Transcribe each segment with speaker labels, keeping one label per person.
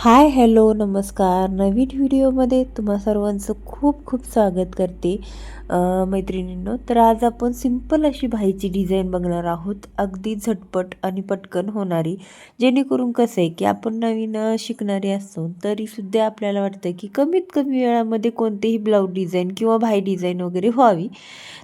Speaker 1: Hi hello नमस्कार. नवीन व्हिडिओमध्ये तुम्हा सर्वांचं खूप खूप स्वागत करते मैत्रिणींनो. तर आज आपण सिंपल अशी भाईची डिझाईन बघणार आहोत. अगदी झटपट आणि पटकन होणारी. जेणेकरून कसं आहे की आपण नवीन शिकणारे असतो तरीसुद्धा आपल्याला वाटतं की कमीत कमी वेळामध्ये कोणतेही ब्लाऊज डिझाईन किंवा भाई डिझाईन वगैरे व्हावी.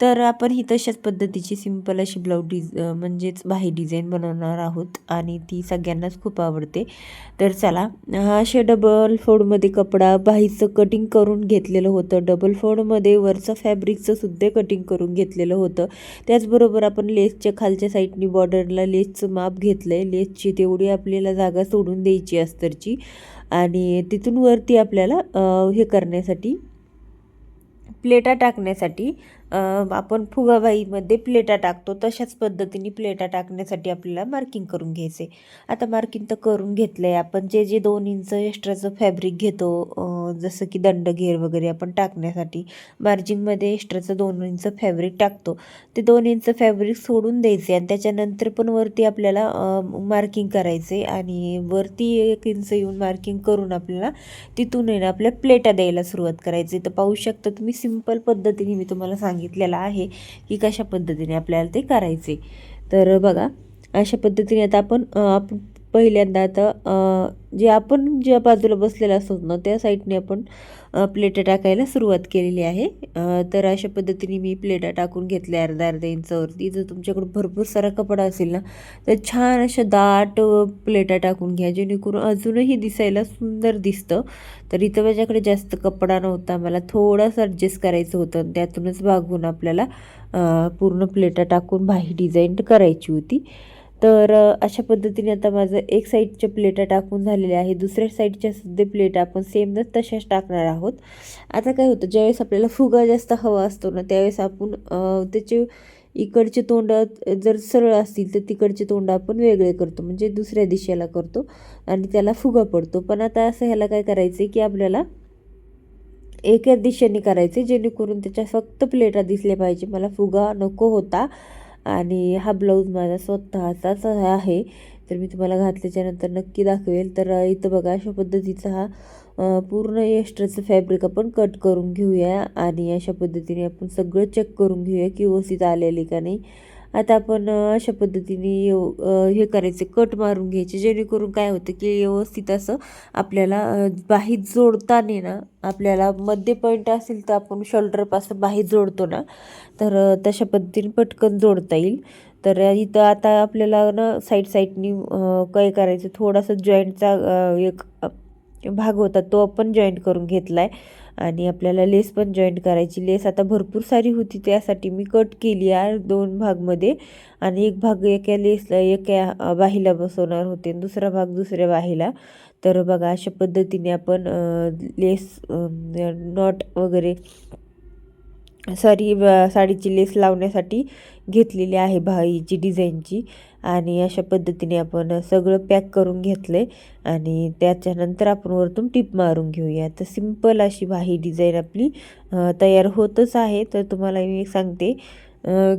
Speaker 1: तर आपण ही तशाच पद्धतीची सिंपल अशी ब्लाऊज डिझ म्हणजेच भाई डिझाईन बनवणार आहोत आणि ती सगळ्यांनाच खूप आवडते. तर चला हा डबल फोडमध्ये कपडा बाहीचं कटिंग करून घेतलेलं होतं. डबल फोडमध्ये वरचं फॅब्रिकचं सुद्धा कटिंग करून घेतलेलं होतं. त्याचबरोबर आपण लेसच्या खालच्या साईडनी बॉर्डरला लेसचं माप घेतलं आहे लेसची तेवढी आपल्याला जागा सोडून द्यायची अस्तरची. आणि तिथून वरती आपल्याला हे करण्यासाठी प्लेटा टाकण्यासाठी आपण फुगाबाईमध्ये प्लेटा टाकतो तशाच पद्धतीने प्लेटा टाकण्यासाठी आपल्याला मार्किंग करून घ्यायचे. आता मार्किंग तर करून घेतलं आहे आपण जे जे दोन इंच एक्स्ट्राचं फॅब्रिक घेतो जसं की दंडघेर वगैरे आपण टाकण्यासाठी मार्जिंगमध्ये एक्स्ट्राचं दोन इंच फॅब्रिक टाकतो. ते दोन इंच फॅब्रिक सोडून द्यायचे आणि त्याच्यानंतर पण वरती आपल्याला मार्किंग करायचे आणि वरती एक इंच येऊन मार्किंग करून आपल्याला तिथून ना आपल्या प्लेटा द्यायला सुरुवात करायची. तर पाहू शकता तुम्ही सिंपल पद्धतीने मी तुम्हाला सांगितलेलं आहे की कशा पद्धतीने आपल्याला ते करायचे. तर बघा अशा पद्धतीने आता आपण आपण पहिल्यांदा आता जे आपण ज्या बाजूला बसलेलं असतो ना त्या साईडने आपण प्लेटा टाकायला सुरुवात केलेली आहे. तर अशा पद्धतीने मी प्लेटा टाकून घेतल्या अर्धा अर्धा इंचावरती. जर तुमच्याकडे भरपूर सारा कपडा असेल ना तर छान अशा दाट प्लेटा टाकून घ्या. जेणेकरून अजूनही दिसायला सुंदर दिसतं. तर इथं माझ्याकडे जास्त कपडा नव्हता. मला थोडासा ॲडजस्ट करायचं होतं आणि त्यातूनच भागून आपल्याला पूर्ण प्लेटा टाकून बाही डिझाईन करायची होती. तर अशा पद्धतीने आता माझं एक साईडच्या प्लेटा टाकून झालेल्या आहे. दुसऱ्या साईडच्या सुद्धा प्लेटा आपण सेमच तशाच टाकणार आहोत. आता काय होतं ज्यावेळेस आपल्याला फुगा जास्त हवा असतो ना त्यावेळेस आपण त्याचे इकडचे तोंड जर सरळ असतील तर तिकडचे तोंड आपण वेगळे करतो. म्हणजे दुसऱ्या दिशेला करतो आणि त्याला फुगा पडतो. पण आता असं ह्याला काय करायचं आहे की आपल्याला एकाच दिशेने करायचे जेणेकरून त्याच्या फक्त प्लेटा दिसल्या पाहिजे. मला फुगा नको होता. आणि हा ब्लाऊज माझा स्वतःचाच आहे. तर मी तुम्हाला घातल्याच्यानंतर नक्की दाखवेल. तर इथं बघा अशा पद्धतीचा हा पूर्ण एस्ट्राचं फॅब्रिक आपण कट करून घेऊया. आणि अशा पद्धतीने आपण सगळं चेक करून घेऊया की व्यवस्थित आलेली का नाही. आता आपण अशा पद्धतीने येव- हे करायचे कट मारून घ्यायचे जेणेकरून काय होतं की व्यवस्थित असं आपल्याला अ, बाही जोडताना ना आपल्याला मध्य पॉईंट असेल तर आपण शोल्डरपासून बाही जोडतो ना तर तशा पद्धतीने पटकन जोडता येईल. तर इथं आता आपल्याला ना साईड साईडनी काय करायचं थोडासा जॉईंटचा एक भाग होता तो आपण जॉईंट करून घेतला आहे आणि आपल्याला लेस पण जॉईंट करायची. लेस आता भरपूर सारी होती त्यासाठी मी कट केली आहे दोन भागमध्ये. आणि एक भाग एका लेसला एका बाहीला बसवणार होते आणि दुसरा भाग दुसऱ्या बाहीला. तर बघा अशा पद्धतीने आपण लेस नॉट वगैरे सारी साडीची लेस लावण्यासाठी घेतलेली आहे भाईची डिझाईनची. आणि अशा पद्धतीने आपण सगळं पॅक करून घेतलं आहे आणि त्याच्यानंतर आपण वरतून टिप मारून घेऊया. तर सिंपल अशी भाई डिझाईन आपली तयार होतच आहे. तर तुम्हाला मी सांगते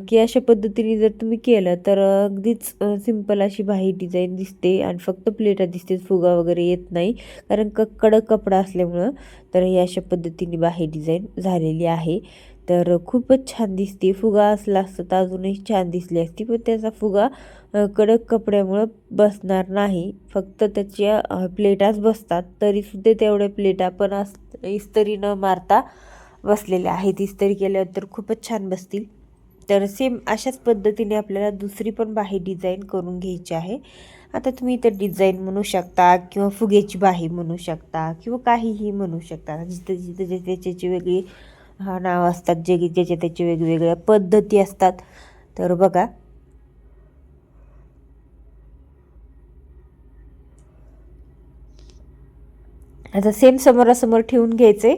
Speaker 1: की अशा पद्धतीने जर तुम्ही केलं तर अगदीच सिंपल अशी भाई डिझाईन दिसते आणि फक्त प्लेटा दिसते फुगा वगैरे येत नाही. कारण क कडक कपडा असल्यामुळं तर ही अशा पद्धतीने बाही डिझाईन झालेली आहे. तर खूपच छान दिसते फुगा असला असता तर अजूनही छान दिसली असती पण त्याचा फुगा कडक कपड्यामुळं बसणार नाही. फक्त त्याच्या प्लेटाच बसतात. तरीसुद्धा तेवढ्या प्लेटा पण अस इस्तरी न मारता बसलेल्या आहेत. इस्तरी केल्यावर तर खूपच छान बसतील. तर सेम अशाच पद्धतीने आपल्याला दुसरी पण बाही डिझाईन करून घ्यायची आहे. आता तुम्ही इथं डिझाईन म्हणू शकता किंवा फुगेची बाही म्हणू शकता किंवा काहीही म्हणू शकता. जिथं जिथं जे त्याची वेगळी हा नाव असतात जे ज्याचे त्याचे वेगवेगळ्या पद्धती असतात. तर बघा. आता सेम समोरासमोर ठेवून घ्यायचे.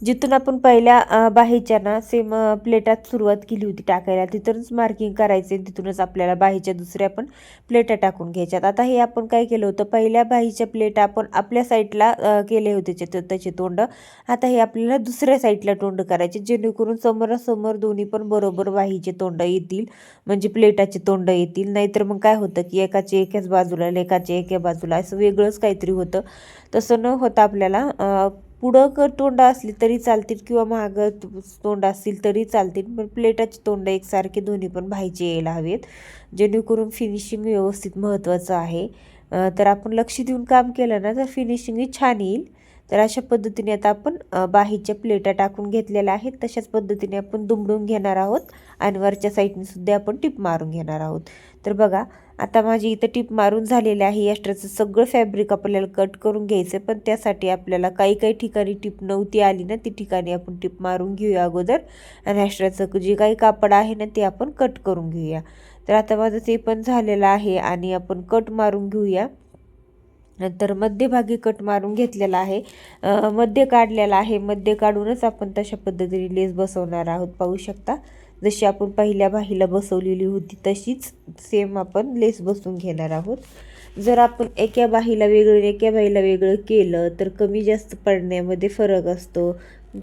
Speaker 1: जिथून आपण पहिल्या बाहेच्या बाहीच्या ना सेम प्लेटात सुरुवात केली होती टाकायला. तिथूनच मार्किंग करायचे तिथूनच आपल्याला बाहीच्या दुसऱ्या पण प्लेटा टाकून घ्यायच्यात. आता हे आपण काय केलं होतं? पहिल्या बाहीच्या प्लेट आपण आपल्या साईडला केले होते त्याचे त्याचे तोंड. आता हे आपल्याला दुसऱ्या साईडला तोंड करायचे. जेणेकरून समोरासमोर दोन्ही पण बरोबर बाहीचे तोंड येतील. म्हणजे प्लेटाचे तोंड येतील. नाहीतर मग काय होतं की एकाचे एकाच बाजूला आणि एकाचे एका बाजूला असं वेगळंच काहीतरी होतं. तसं न होता आपल्याला पुढं कर तोंड असली तरी चालतील किंवा मागं तोंड असतील तरी चालतील पण प्लेटाचे तोंड एकसारखे दोन्ही पण भाईचे यायला हवेत जेणेकरून फिनिशिंग व्यवस्थित महत्त्वाचं आहे. तर आपण लक्ष देऊन काम केलं ना तर फिनिशिंगही छान येईल. तर अशा पद्धतीने आता आपण बाहीच्या प्लेटा टाकून घेतलेल्या आहेत. तशाच पद्धतीने आपण दुमडून घेणार आहोत आणि वरच्या साईडने सुद्धा आपण टिप मारून घेणार आहोत. तर बघा आता माझी इथं टिप मारून झालेली आहे. एक्स्ट्राचं सगळं फॅब्रिक आपल्याला कट करून घ्यायचं पण त्यासाठी आपल्याला काही काही ठिकाणी टिप नव्हती आली ना ती ठिकाणी आपण टिप मारून घेऊया अगोदर. आणि एक्स्ट्राचं जे काही कापड आहे ना ते आपण कट करून घेऊया. तर आता माझं ते पण झालेलं आहे आणि आपण कट मारून घेऊया. नंतर मध्यभागी कट मारून घेतलेला आहे. मध्य काढलेला आहे. मध्य काढूनच आपण तशा पद्धतीने लेस बसवणार आहोत. पाहू शकता जशी आपण पहिल्या बाहीला बसवलेली होती तशीच सेम आपण लेस बसवून घेणार आहोत. जर आपण एका बाहीला वेगळं एका बाहीला वेगळं केलं तर कमी जास्त पडण्यामध्ये फरक असतो.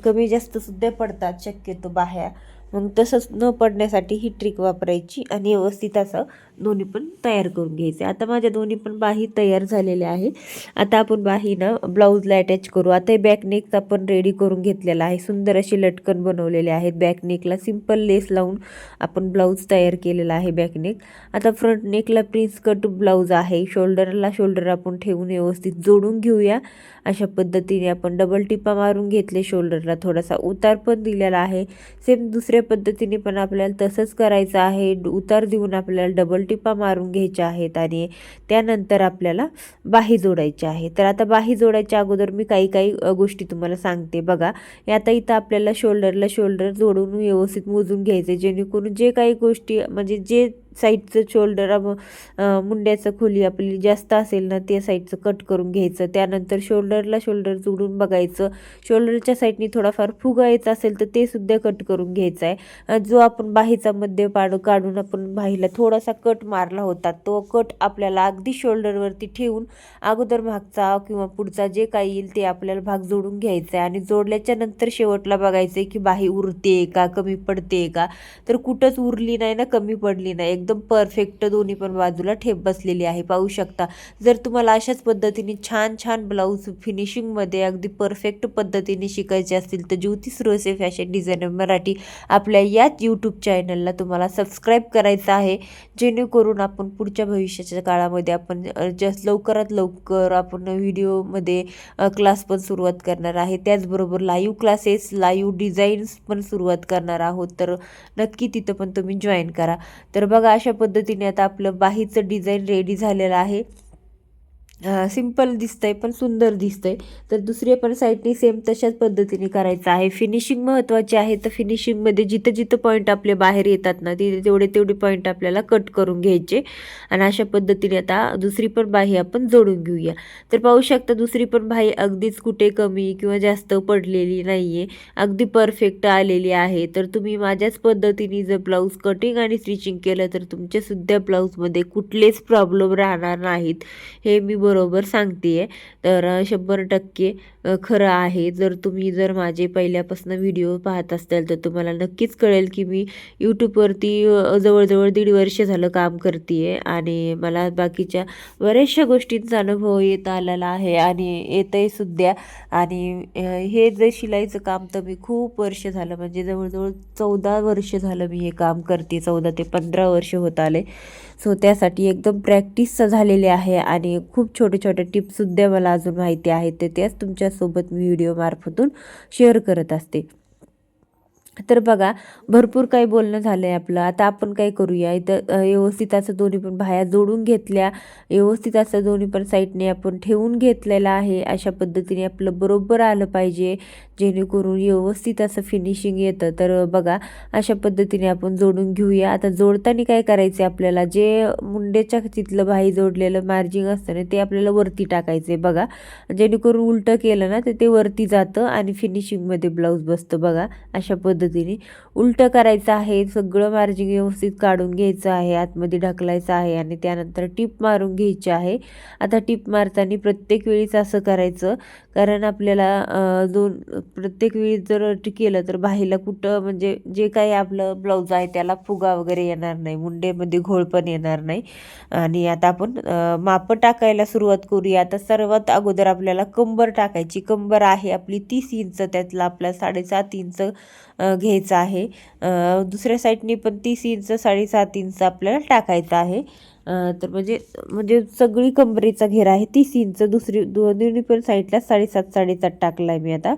Speaker 1: कमी जास्त सुद्धा पडतात शक्यतो बाह्या. मग तसंच न पडण्यासाठी ही ट्रिक वापरायची आणि व्यवस्थित असं दोन्ही पण तयार करून घ्यायचे. आता माझ्या दोन्ही पण बाही तयार झालेल्या आहे आता आपण बाहीनं ब्लाऊजला अटॅच करू. आता हे बॅकनेकचा पण आपण रेडी करून घेतलेला आहे. सुंदर अशी लटकन बनवलेले आहेत बॅकनेकला सिंपल सिंपल लेस लावून आपण ब्लाऊज तयार केलेला आहे बॅकनेक आता फ्रंट नेकला प्रिन्स कट ब्लाऊज आहे. शोल्डरला शोल्डर आपण ठेवून व्यवस्थित जोडून घेऊया. अशा पद्धतीने आपण डबल टिपा मारून घेतले. शोल्डरला थोडासा उतार पण दिलेला आहे. सेम दुसऱ्या पद्धतीने पण आपल्याला तसंच करायचं आहे. उतार देऊन आपल्याला डबल टिपा टिपा मारून घ्यायच्या आहेत आणि त्यानंतर आपल्याला बाही जोडायची आहे तर आता बाही जोडायच्या अगोदर मी काही काही गोष्टी तुम्हाला सांगते. बघा आता इथं आपल्याला शोल्डरला शोल्डर जोडून व्यवस्थित मोजून घ्यायचे जेणेकरून जे काही गोष्टी म्हणजे जे साईडचं शोल्डर मुंड्याचं खोली आपली जास्त असेल ना त्या साईडचं कट करून घ्यायचं. त्यानंतर शोल्डरला शोल्डर जोडून बघायचं. शोल्डरच्या साईडनी थोडाफार फुगायचा असेल तर ते सुद्धा कट करून घ्यायचा आहे. जो आपण बाहीचा मध्य पाडू काढून आपण बाहीला थोडासा कट मारला होता तो कट आपल्याला अगदी शोल्डरवरती ठेवून अगोदर मागचा किंवा पुढचा जे काही येईल ते आपल्याला भाग जोडून घ्यायचा आहे. आणि जोडल्याच्या नंतर शेवटला बघायचं आहे की बाही उरते का कमी पडते का? तर कुठंच उरली नाही ना कमी पडली नाही. एकदम परफेक्ट दोन्ही पण बाजूला ठेप बसलेली आहे. पाहू शकता जर तुम्हाला अशाच पद्धतीने छान छान ब्लाऊज फिनिशिंगमध्ये अगदी परफेक्ट पद्धतीने शिकायचे असतील तर ज्योतिष रोसे फॅशन डिझायनर मराठी आपल्या याच यूट्यूब चॅनलला तुम्हाला सबस्क्राईब करायचं आहे. जेणेकरून आपण पुढच्या भविष्याच्या काळामध्ये आपण जस्ट लवकरात लवकर आपण व्हिडिओमध्ये क्लास पण सुरुवात करणार आहे. त्याचबरोबर लाईव्ह क्लासेस लाईव्ह डिझाईन्स पण सुरुवात करणार आहोत. तर नक्की तिथं पण तुम्ही जॉईन करा. तर बघा अशा पद्धतीने आता आपलं बाहीचं डिझाईन रेडी झालेलं आहे. सिंपल दिसतंय पण सुंदर दिसतंय. तर दुसरी पण साईडनी सेम तशाच पद्धतीने करायचं आहे. फिनिशिंग महत्त्वाची आहे तर फिनिशिंगमध्ये जिथं जिथं पॉईंट आपले बाहेर येतात ना तिथे तेवढे तेवढे पॉईंट आपल्याला कट करून घ्यायचे. आणि अशा पद्धतीने आता दुसरी पण बाही आपण जोडून घेऊया. तर पाहू शकता दुसरी पण बाही अगदीच कुठे कमी किंवा जास्त पडलेली नाही आहे अगदी परफेक्ट आलेली आहे. तर तुम्ही माझ्याच पद्धतीने जर ब्लाऊज कटिंग आणि स्टिचिंग केलं तर तुमच्यासुद्धा ब्लाऊजमध्ये कुठलेच प्रॉब्लेम राहणार नाहीत. हे मी बरोबर सांगते आहे तर शंभर टक्के खरं आहे. जर तुम्ही जर माझे पहिल्यापासून व्हिडिओ पाहत असाल तर तुम्हाला नक्कीच कळेल की मी यूट्यूबवरती जवळजवळ दीड वर्ष झालं काम करते आहे आणि मला बाकीच्या बऱ्याचशा गोष्टींचा अनुभव येत आलेला आहे आणि येतंय सुद्धा आणि हे जे शिलाईचं काम तर मी खूप वर्ष झालं म्हणजे जवळजवळ चौदा वर्ष झालं मी हे काम करते. चौदा ते पंधरा वर्ष होत आले. सो त्यासाठी एकदम प्रॅक्टिस झालेली आहे आणि खूप छोटे छोटे टिप्ससुद्धा मला अजून माहिती आहेत ते त्याच तुमच्यासोबत मी व्हिडिओ मार्फतून शेअर करत असते. तर बघा भरपूर काही बोलणं झालं आहे आपलं. आता आपण काय करूया? इथं व्यवस्थित असं दोन्ही पण बाह्या जोडून घेतल्या. व्यवस्थित असं दोन्ही पण साईडने आपण ठेवून घेतलेलं आहे. अशा पद्धतीने आपलं बरोबर आलं पाहिजे. जेणेकरून व्यवस्थित असं फिनिशिंग येतं. तर बघा अशा पद्धतीने आपण जोडून घेऊया. आता जोडताना काय करायचं आपल्याला? जे मुंड्याच्या तिथलं बाही जोडलेलं मार्जिंग असतं ना ते आपल्याला वरती टाकायचं आहे बघा. जेणेकरून उलटं केलं ना तर ते वरती जातं आणि फिनिशिंगमध्ये ब्लाऊज बसतं बघा अशा पद्धतीने. उलटं करायचं आहे सगळं मार्जिंग व्यवस्थित काढून घ्यायचं आहे आतमध्ये ढकलायचं आहे आणि त्यानंतर टिप मारून घ्यायची आहे. आता टिप मारताना प्रत्येक वेळीच असं करायचं कारण आपल्याला दोन प्रत्येक वेळी जर केलं तर बाहीला कुठं म्हणजे जे काही आपलं ब्लाऊज आहे त्याला फुगा वगैरे येणार नाही मुंडेमध्ये घोळ पण येणार नाही. आणि आता आपण मापं टाकायला सुरुवात करूया. आता सर्वात अगोदर आपल्याला कंबर टाकायची. कंबर आहे आपली तीस इंच त्यातला आपला साडेसात इंच घ्यायचं आहे. दुसऱ्या साईडनी पण तीस इंच साडेसात इंच आपल्याला टाकायचं आहे. तर म्हणजे म्हणजे सगळी कंबरेचा घेरा आहे तीस इंच. दुसरी दोन्ही पण साईडला साडेसात साडेसात टाकला आहे मी आता.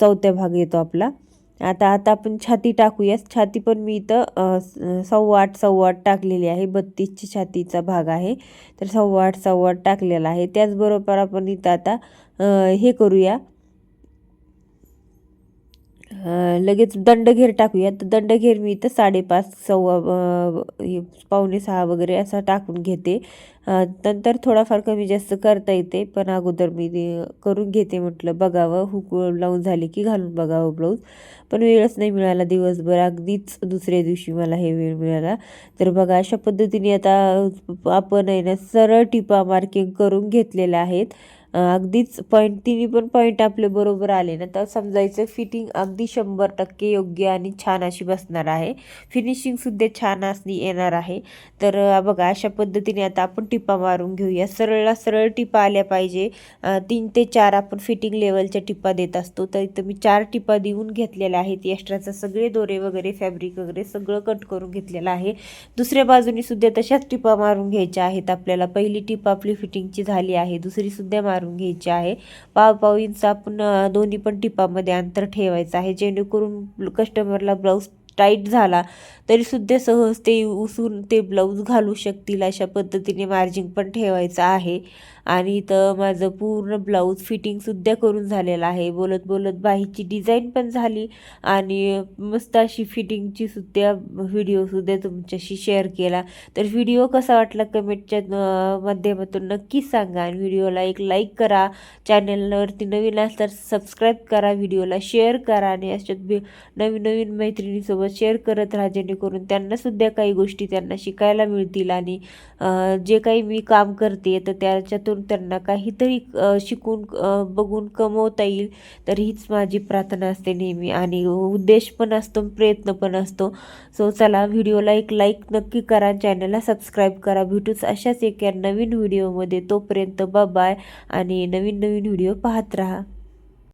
Speaker 1: चौथ्या भाग येतो आपला. आता आता आपण छाती टाकूया. छाती पण मी इथं सव्वा आठ सव्वा आठ टाकलेली आहे. बत्तीसची छातीचा भाग आहे. तर सव्वा आठ सव्वा आठ टाकलेला आहे. त्याचबरोबर आपण इथं आता हे करूया. लगेच दंडघेर टाकूया तर दंडघेर मी इथं साडेपाच सव्वा पावणे सहा वगैरे असा टाकून घेते. नंतर थोडाफार कमी जास्त करता येते. पण अगोदर मी करून घेते म्हटलं बघावं. हुक लावून झाले की घालून बघावं ब्लाऊज. पण वेळच नाही मिळाला दिवसभर. अगदीच दुसऱ्या दिवशी मला हे वेळ मिळाला. तर बघा अशा पद्धतीने आता आपण आहे ना सरळ टिपा मार्किंग करून घेतलेल्या आहेत. अगदीच पॉईंट तिन्ही पण पॉईंट आपले बरोबर आले ना तर समजायचं फिटिंग अगदी शंभर टक्के योग्य आणि छान अशी बसणार आहे. फिनिशिंगसुद्धा छान असणी येणार आहे. तर बघा अशा पद्धतीने आता आपण टिपा मारून घेऊया. सरळला सरळ टिपा आल्या पाहिजे. तीन ते चार आपण फिटिंग लेवलच्या टिपा देत असतो. तर इथं मी चार टिपा देऊन घेतलेल्या आहेत. एक्स्ट्राचा सगळे दोरे वगैरे फॅब्रिक वगैरे सगळं कट करून घेतलेलं आहे. दुसऱ्या बाजूनीसुद्धा तशाच टिपा मारून घ्यायच्या आहेत. आपल्याला पहिली टिप आपली फिटिंगची झाली आहे. दुसरी सुद्धा काढून घ्यायची आहे. पाव पाव इंच आपण दोन्ही पण टिपामध्ये अंतर ठेवायचं आहे. जेणेकरून कस्टमरला ब्लाऊज टाईट झाला तरीसुद्धा सहज ते उसून ते ब्लाऊज घालू शकतील अशा पद्धतीने मार्जिंग पण ठेवायचं आहे. आणि इथं माझं पूर्ण ब्लाऊज फिटिंगसुद्धा करून झालेलं आहे. बोलत बोलत बाहीची डिझाईन पण झाली आणि मस्त अशी फिटिंगची सुद्धा व्हिडिओसुद्धा तुमच्याशी शेअर केला. तर व्हिडिओ कसा वाटला कमेंटच्या माध्यमातून नक्कीच सांगा आणि व्हिडिओला एक लाईक करा. चॅनलवरती नवीन तर सबस्क्राईब करा व्हिडिओला शेअर करा आणि अशात नवीन नवीन मैत्रिणीसोबत शेअर करत राहा जेणेकरून त्यांनासुद्धा काही गोष्टी त्यांना शिकायला मिळतील आणि जे काही मी काम करते तर त्याच्यातून त्यांना काहीतरी शिकून बघून कमवता येईल. तर हीच माझी प्रार्थना असते नेहमी. आणि उद्देश पण असतो प्रयत्न पण असतो. सो चला व्हिडिओला एक लाईक नक्की करा. चॅनलला सबस्क्राईब करा. भेटूच अशाच एका नवीन व्हिडिओमध्ये तोपर्यंत बाय आणि नवीन नवीन व्हिडिओ पाहत राहा.